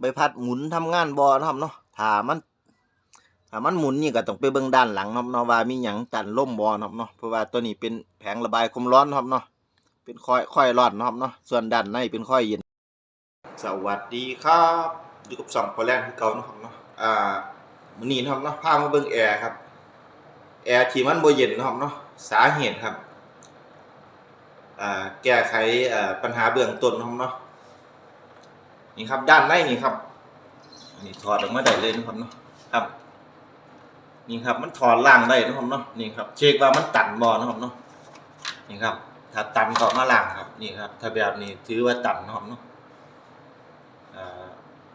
ใบพัดหมุนทำงานบ่นะครับเนาะถ้ามันถ้ามันหมุนนี่ก็ต้องไปเบิ่งด้านหลังเนาะเนาะว่ามีหยังกันล่มบ่นะครับเนาะเพราะว่าตัวนี้เป็นแผงระบายความร้อนนะครับเนาะเป็นค่อยค่อยร้อนนะครับเนาะส่วนด้านในเป็นค่อยเย็น สวัสดีครับอยู่กับสองพอแลนด์คือเก่านะครับเนาะอ่ามื้อนี้นะครับเนาะพามาเบิ่งแอร์ครับแอร์ที่มันบ่เย็นนะครับเนาะสาเหตุครับแก้ไขปัญหาเบื้องต้นนะครับเนาะ นี่ครับ ด้านในนี่ครับนี่ถอดออกมาได้เลยนะครับเนาะครับ นี่ครับมันถอดล่างได้นะครับเนาะนี่ครับ เช็คว่ามันตันบ่นะครับเนาะนี่ครับ ถ้าตันก็มาล่างครับ นี่ครับ ถ้าแบบนี้ถือว่าตันนะครับเนาะ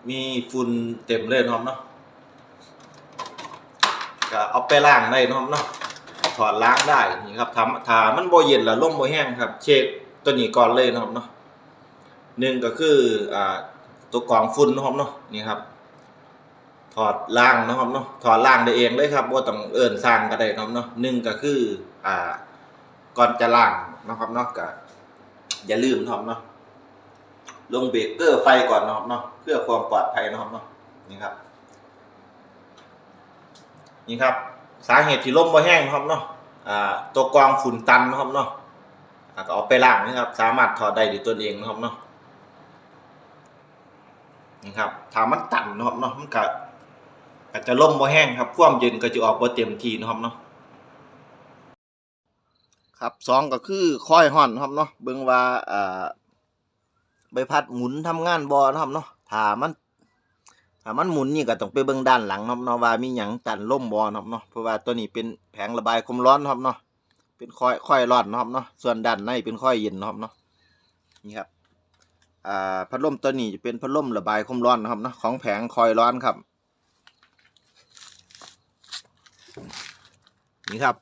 มีฝุ่นเต็มเลยนะครับเนาะก็เอาไปล้างได้นะครับเนาะถอดล้างได้นี่ครับทำถามันบ่เย็นล้วลมบ่แห้งครับ เช็คตัวนี้ก่อนเลยนะครับเนาะหนึ่งก็คืออ่า ตัวกรองฝุ่นนะครับเนาะนี่ครับ ถอดล้างนะครับเนาะถอดล้างได้เองเลยครับบ่าต้องเอิ้นสร้างก็ได้นะครับเนาะหนึ่งก็คืออ่าก่อนจะล้างนะครับเนาะก็อย่าลืมนะครับเนาะลงเบรกเกอร์ไฟก่อนนะครับเนาะเพื่อความปลอดภัยนะครับเนาะนี่ครับ นี่ครับ สาเหตุที่ลมบ่แห้งนะครับเนาะอ่าตัวกรองฝุ่นตันนะครับเนาะอ่าก็เอาไปล้างนะครับ สามารถถอดได้ด้วยตัวเองนะครับเนาะ นี่ครับถามมันตันนะครับเนาะมันก็ก็จจะลมบ่แห้งครับความเย็นก็จะออกบ่เต็มทีนะครับเนาะครับสองก็คือค่อยห่อนนะครับเนาะเบิ่งว่าอ่าใบพัดหมุนทำงานบ่นะครับเนาะถ้ามันถ้ามันหมุนนี่ก็ต้องไปเบิ่งด้านหลังเนาะเนาะว่ามีหยังกันล่มบ่เนาะเนาะเพราะว่าตัวนี้เป็นแผงระบายความร้อนนะครับเนาะเป็นค่อยค่อยร้อนนะครับเนาะส่วนด้านในเป็นค่อยเย็นนะครับเนาะนี่ครับ อ่าพัดลมตัวนี้จะเป็นพัดลมระบายความร้อนนะครับเนาะของแผงคอยร้อนครับ นี่ครับ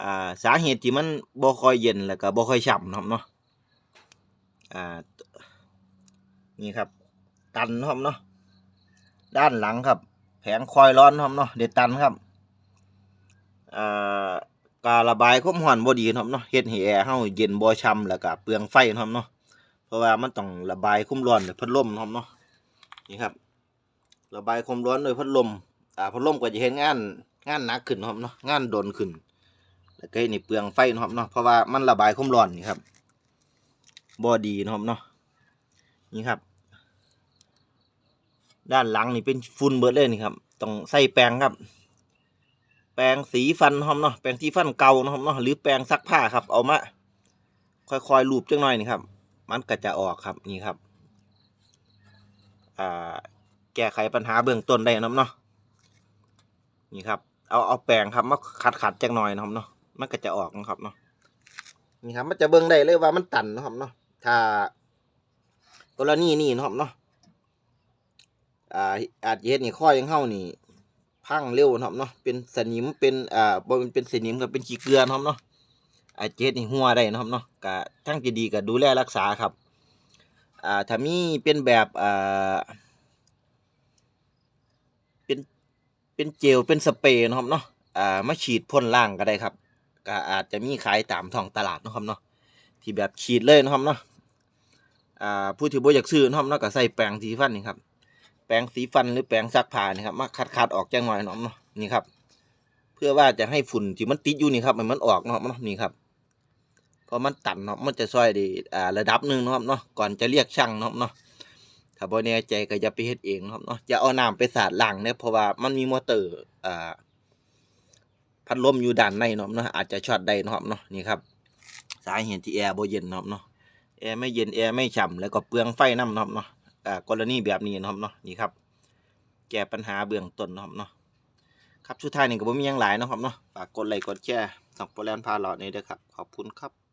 อ่าสาเหตุที่มันบ่ค่อยเย็นแล้วก็บ่ค่อยฉ่ำนะครับเนาะอ่านี่ครับ ตันนะครับเนาะด้านหลังครับ แผงคอยร้อนครับเนาะเด็ดตันครับอ่าการระบายความร้อนบ่ดีครับเนาะเฮ็ดให้แอร์เฮาเย็นบ่ช่ำแล้วก็เปลืองไฟครับเนาะ เพราะว่ามันต้องระบายความร้อนด้วยพัดลมครับเนาะนี่ครับ ระบายความร้อนด้วยพัดลมอ่าพัดลมก็จะเฮ็ดงานงานหนักขึ้นครับเนาะงานโดนขึ้น แล้วก็เฮ็ดให้เปลืองไฟครับเนาะเพราะว่ามันระบายความร้อนนี่ครับบ่ดีนะครับเนาะนี่ครับ ด้านหลังนี่เป็นฝุ่นเบิดเลยนี่ครับต้องใส่แปรงครับ แปรงสีฟันครับเนาะแปรงที่ฟันเก่านะครับเนาะหรือแปรงซักผ้าครับเอามาค่อยๆลูบจังหน่อยนี่ครับ มันก็จะออกครับนี่ครับอ่าแก้ไขปัญหาเบื้องต้นได้นะเนาะนี่ครับ เอาเอาแปรงครับมาขัดขัดจังหน่อยนะครับเนาะมันก็จะออกนะครับเนาะนี่ครับมันจะเบิ่งได้เลยว่ามันตันนะครับเนาะถ้ากรณีนี้นะครับเนาะอ่าอาจเฮ็ดให้ข้อยังเฮานี่พังเร็วนะครับเนาะเป็นสนิมเป็นอ่าบ่แมันเป็นสนิมกับเป็นขี้เกลือนะครับเนาะ อาเจ็ดให้หัวได้นะครับเนาะก็ทั้งจะดีก็ดูแลรักษาครับอ่าถ้ามีเป็นแบบอ่าเป็นเป็นเจลเป็นสเปรย์นะครับเนาะอ่ามาฉีดพ่นล่างก็ได้ครับก็อาจจะมีขายตามท้องตลาดนะครับเนาะที่แบบฉีดเลยนะครับเนาะอ่าผู้ที่บ่อยากซื้อนะครับเนาะก็ใส่แปรงสีฟันนี่ครับแปรงสีฟันหรือแปรงซักผ้านี่ครับมาคัดคัดๆออกจังหน่อยเนาะเนาะนี่ครับ เพื่อว่าจะให้ฝุ่นที่มันติดอยู่นี่ครับให้มันออกเนาะเนาะนี่ครับ พราะมันตันเนาะมันจะช่วยด้อ่าระดับหนึ่งเนาะครับเนาะก่อนจะเรียกช่างเนาะเนาะถ้าบ่แน่ใจก็อย่าไปเฮ็ดเองเนาะครับเนาะอย่าเอาน้ำไปสาดล้างเนี่ยเพราะว่ามันมีมอเตอร์อ่าพัดลมอยู่ด้านในเนาะเนาะอาจจะช็อตได้เนาะครับเนาะนี่ครับสาเหตุที่แอร์บ่เย็นเนาะเนาะแอร์ไม่เย็นแอร์ไม่ฉ่ำแล้วก็เปลืองไฟน้ำเนาะเนาะอ่ากรณีแบบนี้นะครับเนาะนี่ครับ แก้ปัญหาเบื้องต้นนะครับเนาะครับสุดท้ายนี่ก็บ่มีหยังหลายเนาะครับเนาะฝากกดไลค์กดแชร์สับโปรแลนพาหลอดนี้ด้วยครับ ขอบคุณครับ